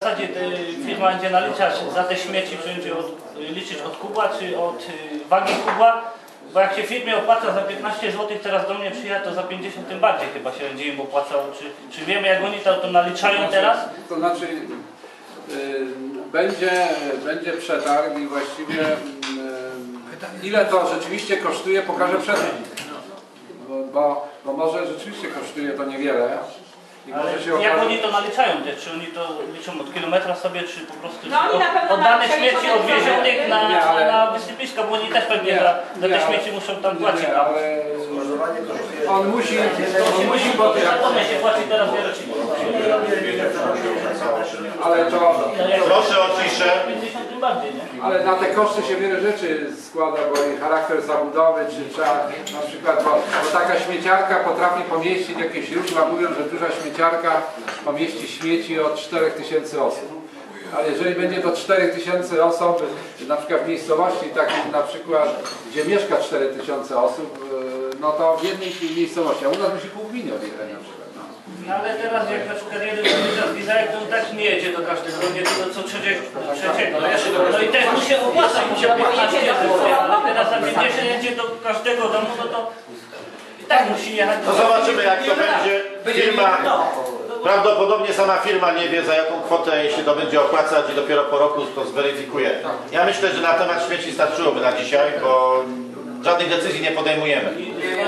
W zasadzie te firma będzie naliczać za te śmieci, czy będzie od, liczyć od kubła, czy od y, wagi kubła. Bo jak się firmie opłaca za 15 zł, teraz do mnie przyjechać, to za 50 tym bardziej chyba się będzie im opłacało. Czy, czy wiemy jak oni to, to naliczają teraz? To znaczy y, będzie, będzie przetarg i właściwie y, ile to rzeczywiście kosztuje pokaże przetarg. Bo, bo, bo może rzeczywiście kosztuje to niewiele. Ale jak okaże, oni to naliczają też? Czy oni to liczą od kilometra sobie, czy po prostu No oni na pewno oddane naliczają śmieci odwiezionych na, Nie, ale- na wysypiska, bo oni też pewnie Nie, za, za nie, te śmieci muszą tam płacić. nie, ale on musi, on musi, bo to się płaci teraz ale to, Proszę o ciszę. 50 tym bardziej, nie? ale na te koszty się wiele rzeczy składa, bo i charakter zabudowy, czy trzeba na przykład, bo, bo taka śmieciarka potrafi pomieścić, jakieś źródła mówią, że duża śmieciarka pomieści śmieci od 4000 osób. Ale jeżeli będzie to 4000 osób, na przykład w miejscowości takiej na przykład, gdzie mieszka 4000 osób, yy, no to w jednej miejscowości, a u nas musi pół gminy na przykład. No. No ale teraz jak na przykład jeden komentarz Izrael, to on tak nie jedzie do każdego, nie tylko co trzeciego. trzeciego. No i też mu się opłaca, mu się 15 zł, ale teraz jak będzie jedzie do każdego domu, no to i tak musi jechać. No zobaczymy jak to będzie. Firma, prawdopodobnie sama firma nie wie za jaką kwotę się to będzie opłacać i dopiero po roku to zweryfikuje. Ja myślę, że na temat śmieci starczyłoby na dzisiaj, bo żadnych decyzji nie podejmujemy.